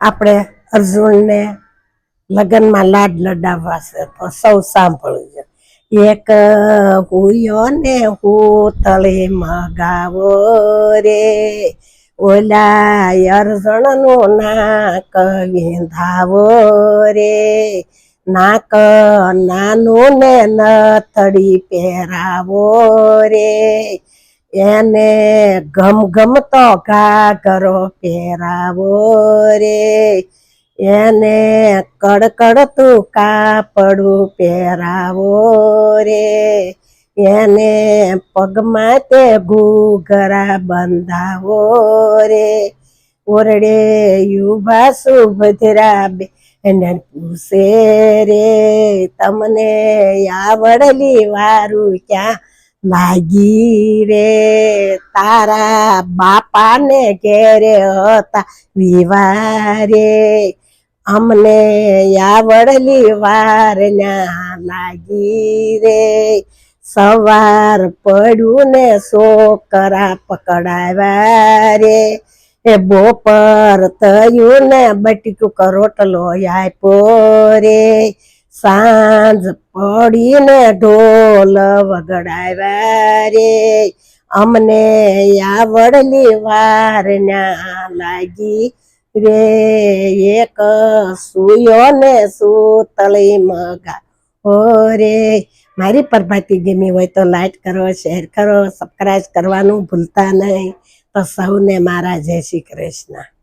આપણે અર્જુનને લગ્નમાં લાડ લડાવવા છે, તો સૌ સાંભળજો. એક હુયો ને તળે મગાવો રે. ઓલા અર્જુનનું નાક વિંધાવો રે. નાક નાનું ને નથડી પહેરાવો રે. એને ગમ તો ઘાઘરો પહેરાવો રે. એને કડકડતું કાપડું પહેરાવો રે. એને પગમાં તે ઘૂઘરા બંધાવો રે. ઓરડે યુભા સુભદ્રા એને પૂછે રે, તમને આવડલી વારું ક્યાં લાગી રે તારા બાપાને ઘેરે હતા વિવારે. અમને આવડલી વાર ના લાગી રે સવાર પડ્યું ને છોકરા પકડાવ્યા રે એ બોપર તયું ને બટીકું કરોટલો આપ્યો રે. સાંજ પડીને ઢોલ વગડાવ્યા રે. અમને આવડલી વારના લાગી રે. એક સુયો ને સુતળી મગા ઓ રે. મારી પરભાતી ગમી હોય તો લાઈક કરો, શેર કરો સબસ્ક્રાઈબ કરવાનું ભૂલતા નહીં. તો સૌને મારા જય શ્રી કૃષ્ણ.